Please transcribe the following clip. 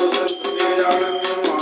Santı Gıyamen